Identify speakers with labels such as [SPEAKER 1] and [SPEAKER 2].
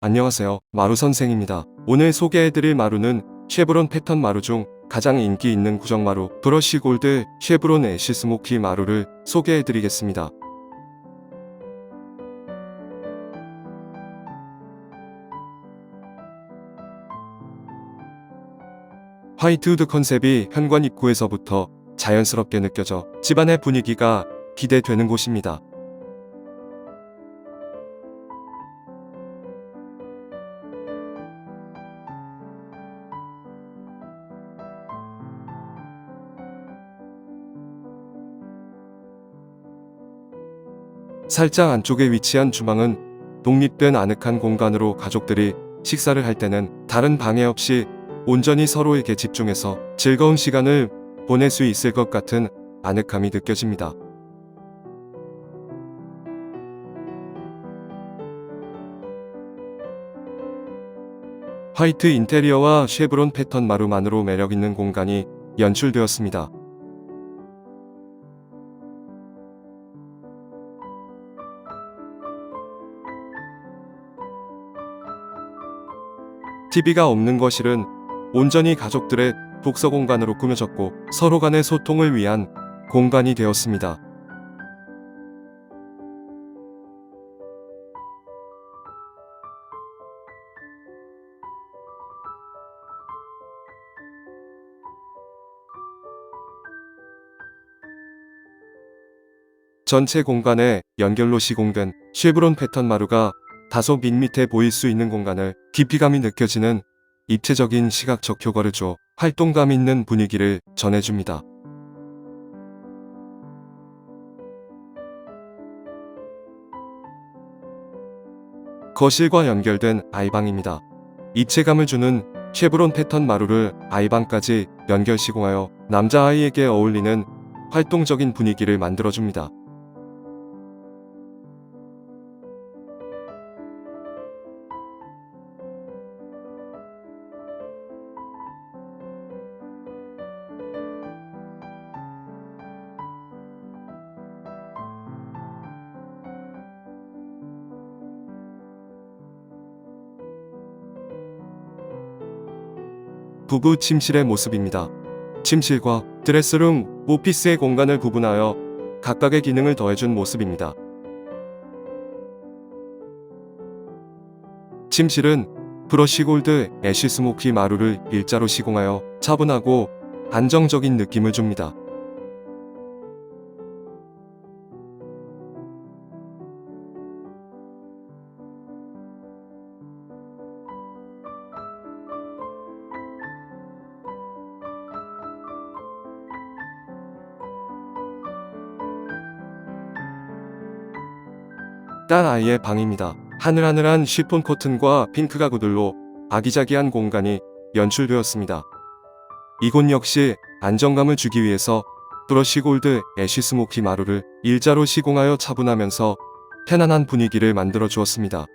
[SPEAKER 1] 안녕하세요. 마루 선생입니다. 오늘 소개해드릴 마루는 쉐브론 패턴 마루 중 가장 인기 있는 구정 마루 브러쉬 골드 쉐브론 애쉬 스모키 마루를 소개해드리겠습니다. 화이트 우드 컨셉이 현관 입구에서부터 자연스럽게 느껴져 집안의 분위기가 기대되는 곳입니다. 살짝 안쪽에 위치한 주방은 독립된 아늑한 공간으로 가족들이 식사를 할 때는 다른 방해 없이 온전히 서로에게 집중해서 즐거운 시간을 보낼 수 있을 것 같은 아늑함이 느껴집니다. 화이트 인테리어와 쉐브론 패턴 마루만으로 매력 있는 공간이 연출되었습니다. TV가 없는 거실은 온전히 가족들의 독서 공간으로 꾸며졌고 서로 간의 소통을 위한 공간이 되었습니다. 전체 공간에 연결로 시공된 쉐브론 패턴 마루가 다소 밋밋해 보일 수 있는 공간을 깊이감이 느껴지는 입체적인 시각적 효과를 줘 활동감 있는 분위기를 전해줍니다. 거실과 연결된 아이방입니다. 입체감을 주는 쉐브론 패턴 마루를 아이방까지 연결 시공하여 남자아이에게 어울리는 활동적인 분위기를 만들어줍니다. 부부 침실의 모습입니다. 침실과 드레스룸, 오피스의 공간을 구분하여 각각의 기능을 더해준 모습입니다. 침실은 브러쉬 골드 애쉬 스모키 마루를 일자로 시공하여 차분하고 안정적인 느낌을 줍니다. 딸 아이의 방입니다. 하늘하늘한 쉬폰 커튼과 핑크 가구들로 아기자기한 공간이 연출되었습니다. 이곳 역시 안정감을 주기 위해서 브러쉬 골드 애쉬 스모키 마루를 일자로 시공하여 차분하면서 편안한 분위기를 만들어 주었습니다.